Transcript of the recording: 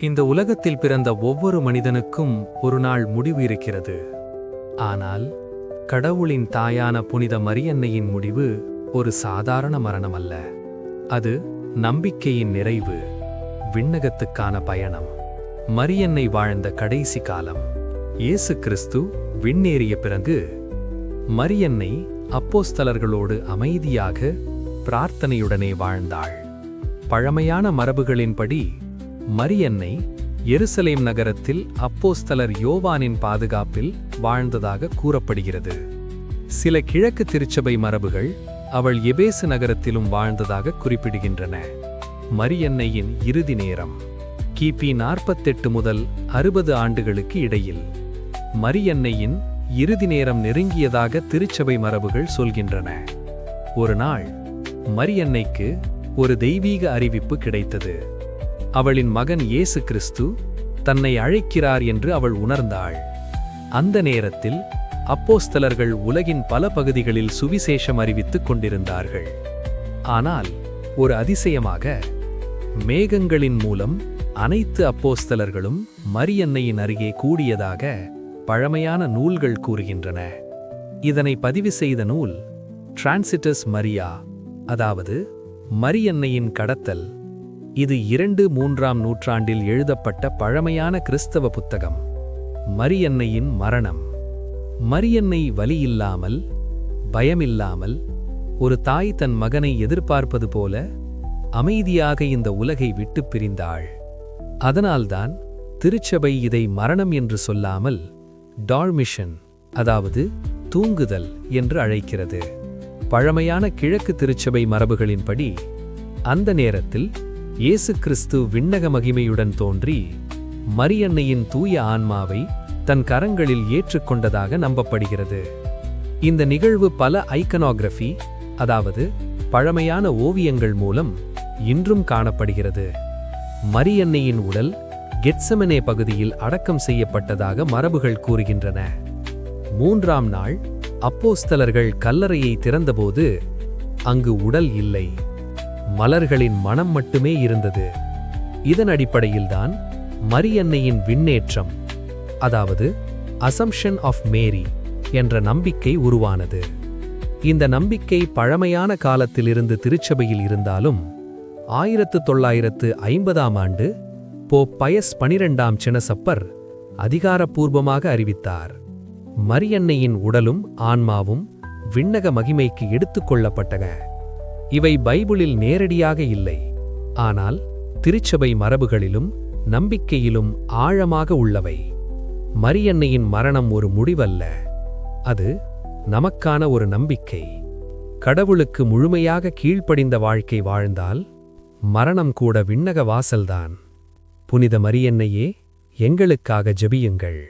இந்த உலகத்தில் பிறந்த ஒவ்வொரு மனிதனுக்கும் ஒரு நாள் முடிவு இருக்கிறது. ஆனால் கடவுளின் தாயான புனித மரியன்னையின் முடிவு ஒரு சாதாரண மரணம் அல்ல அது நம்பிக்கையின் நிறைவு விண்ணகத்துக்கான பயணம். மரியன்னை வாழ்ந்த கடைசி காலம் இயேசு கிறிஸ்து விண்ணேறிய பிறகு மரியன்னை அப்போஸ்தலர்களோடு அமைதியாக பிரார்த்தனையுடனே வாழ்ந்தாள். பழமையான மரபுகளின்படி மரியன்னை எருசலேம் நகரத்தில் அப்போஸ்தலர் யோவானின் பாதுகாப்பில் வாழ்ந்ததாக கூறப்படுகிறது. சில கிழக்கு திருச்சபை மரபுகள் அவள் எபேசு நகரத்திலும் வாழ்ந்ததாக குறிப்பிடுகின்றன. மரியன்னையின் இறுதி நேரம் கிபி நாற்பத்தெட்டு முதல் அறுபது ஆண்டுகளுக்கு இடையில். மரியன்னையின் இறுதி நேரம் நெருங்கியதாக திருச்சபை மரபுகள் சொல்கின்றன. ஒரு நாள் மரியன்னைக்கு ஒரு தெய்வீக அறிவிப்பு கிடைத்தது. அவளின் மகன் இயேசு கிறிஸ்து தன்னை அழைக்கிறார் என்று அவள் உணர்ந்தாள். அந்த நேரத்தில் அப்போஸ்தலர்கள் உலகின் பல பகுதிகளில் சுவிசேஷம் அறிவித்துக் கொண்டிருந்தார்கள். ஆனால் ஒரு அதிசயமாக மேகங்களின் மூலம் அனைத்து அப்போஸ்தலர்களும் மரியன்னையின் அருகே கூடியதாக பழமையான நூல்கள் கூறுகின்றன. இதனை பதிவு செய்த நூல் டிரான்சிட்டஸ் மரியா அதாவது மரியன்னையின் கடத்தல். இது இரண்டு மூன்றாம் நூற்றாண்டில் எழுதப்பட்ட பழமையான கிறிஸ்தவ புத்தகம். மரியன்னையின் மரணம். மரியன்னை வலியில்லாமல் பயமில்லாமல் ஒரு தாய் தன் மகனை எதிர்பார்ப்பது போல அமைதியாக இந்த உலகை விட்டு பிரிந்தாள். அதனால்தான் திருச்சபை இதை மரணம் என்று சொல்லாமல் டார்மிஷன் அதாவது தூங்குதல் என்று அழைக்கிறது. பழமையான கிழக்கு திருச்சபை மரபுகளின்படி அந்த நேரத்தில் இயேசு கிறிஸ்து விண்ணக மகிமையுடன் தோன்றி மரியன்னையின் தூய ஆன்மாவை தன் கரங்களில் ஏற்றுக்கொண்டதாக நம்பப்படுகிறது. இந்த நிகழ்வு பல ஐக்கனோகிராஃபி அதாவது பழமையான ஓவியங்கள் மூலம் இன்றும் காணப்படுகிறது. மரியன்னையின் உடல் கெட்சமனே பகுதியில் அடக்கம் செய்யப்பட்டதாக மரபுகள் கூறுகின்றன. மூன்றாம் நாள் அப்போஸ்தலர்கள் கல்லறையை திறந்தபோது அங்கு உடல் இல்லை. மலர்களின் மனம் மட்டுமே இருந்தது. இதன் அடிப்படையில்தான் மரியன்னையின் விண்ணேற்றம் அதாவது அசம்ஷன் ஆஃப் மேரி என்ற நம்பிக்கை உருவானது. இந்த நம்பிக்கை பழமையான காலத்திலிருந்து திருச்சபையில் இருந்தாலும் ஆயிரத்து தொள்ளாயிரத்து ஐம்பதாம் ஆண்டு போ பயஸ் பனிரெண்டாம் சினசப்பர் அதிகாரப்பூர்வமாக அறிவித்தார். மரியன்னையின் உடலும் ஆன்மாவும் விண்ணக மகிமைக்கு எடுத்துக்கொள்ளப்பட்டன இவை பைபிளில் நேரடியாக இல்லை. ஆனால் திருச்சபை மரபுகளிலும் நம்பிக்கையிலும் ஆழமாக உள்ளவை. மரியன்னையின் மரணம் ஒரு முடிவல்ல. அது நமக்கான ஒரு நம்பிக்கை. கடவுளுக்கு முழுமையாக கீழ்ப்படிந்த வாழ்க்கை வாழ்ந்தால் மரணம் கூட விண்ணக வாசல்தான். புனித மரியன்னையே எங்களுக்காக ஜெபியுங்கள்.